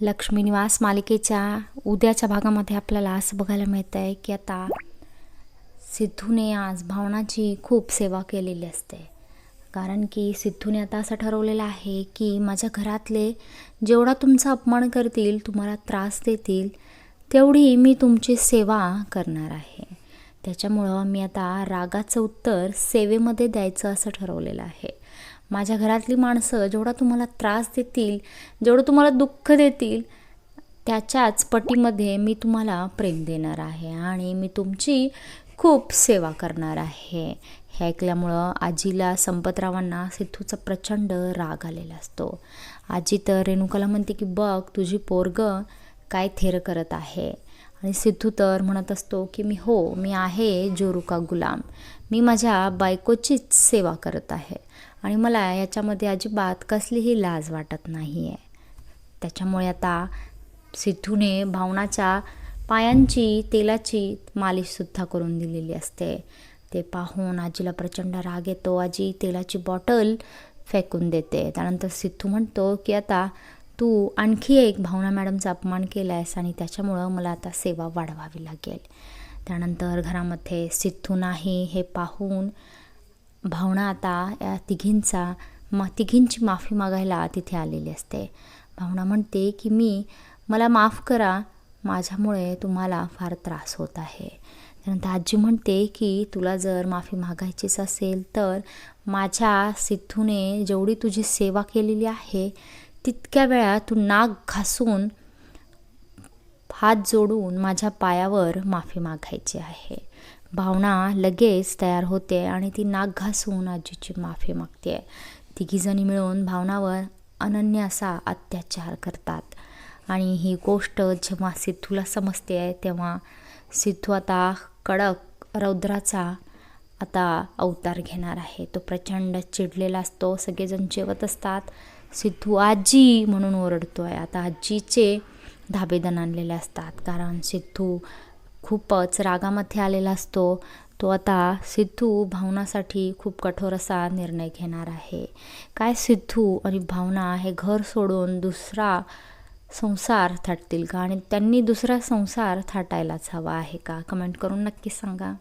लक्ष्मी निवास मालिकेच्या उद्याच्या भागामध्ये आपल्याला असं बघायला मिळतं आहे की आता सिद्धूने आज भावनाची खूप सेवा केलेली असते. कारण की सिद्धूने आता असं ठरवलेलं आहे की माझ्या घरातले जेवढा तुमचा अपमान करतील तुम्हाला त्रास देतील तेवढी मी तुमची सेवा करणार आहे. त्याच्यामुळं मी आता रागाचं उत्तर सेवेमध्ये द्यायचं असं ठरवलेलं आहे. माझ्या घरातली माणसं जेवढा तुम्हाला त्रास देतील जेवढं तुम्हाला दुःख देतील त्याच्याच पटीमध्ये मी तुम्हाला प्रेम देणार आहे आणि मी तुमची खूप सेवा करणार आहे. हे ऐकल्यामुळं आजीला संपतरावांना सिद्धूचा प्रचंड राग आलेला असतो. आजी तर रेणुकाला म्हणते की बघ तुझी पोरग काय थेर करत आहे. आणि सिद्धू तर म्हणत असतो की मी हो मी आहे जोरुका गुलाम. मी माझ्या बायकोचीच सेवा करत आहे. आणि मला याच्यामध्ये अजिबात कसलीही लाज वाटत नाही आहे त्याच्यामुळे आता सिद्धूने भावनाच्या पायांची तेलाची मालिशसुद्धा करून दिलेली असते. ते पाहून आजीला प्रचंड राग येतो. आजी तेलाची बॉटल फेकून देते. त्यानंतर सिद्धू म्हणतो की आता तू आणखी एक भावना मॅडमचा अपमान केला आहेस आणि त्याच्यामुळं मला आता सेवा वाढवावी लागेल. त्यानंतर घरामध्ये सिद्धू नाही हे पाहून भावना आता या तिघींचा मा तिघींची माफी मागायला तिथे आलेली असते. भावना म्हणते की मी मला माफ करा. माझ्यामुळे तुम्हाला फार त्रास होत आहे. त्यानंतर आजी म्हणते की तुला जर माफी मागायचीच असेल तर माझ्या सिद्धूने जेवढी तुझी सेवा केलेली आहे तितक्या वेळा तू नाक घासून हात जोडून माझ्या पायावर माफी मागायची आहे. भावना लगेच तयार होते आणि ती नाक घासून आजीची माफी मागते तिघीजणी मिळून भावनावर अनन्य असा अत्याचार करतात. आणि ही गोष्ट जेव्हा सिद्धूला समजते आहे तेव्हा सिद्धू आता कडक रौद्राचा आता अवतार घेणार आहे. तो प्रचंड चिडलेला असतो सगळेजण जेवत असतात. सिद्धू आजी म्हणून ओरडतो आहे आता आजीचे धाबेदन आणलेले असतात कारण सिद्धू खूपच रागामध्ये आलेला असतो. तो आता सिद्धू भावनासाठी खूप कठोर असा निर्णय घेणार आहे. काय सिद्धू आणि भावना हे घर सोडून दुसरा संसार थाटतील का? आणि त्यांनी दुसरा संसार थाटायलाच हवा आहे का? कमेंट करून नक्की सांगा.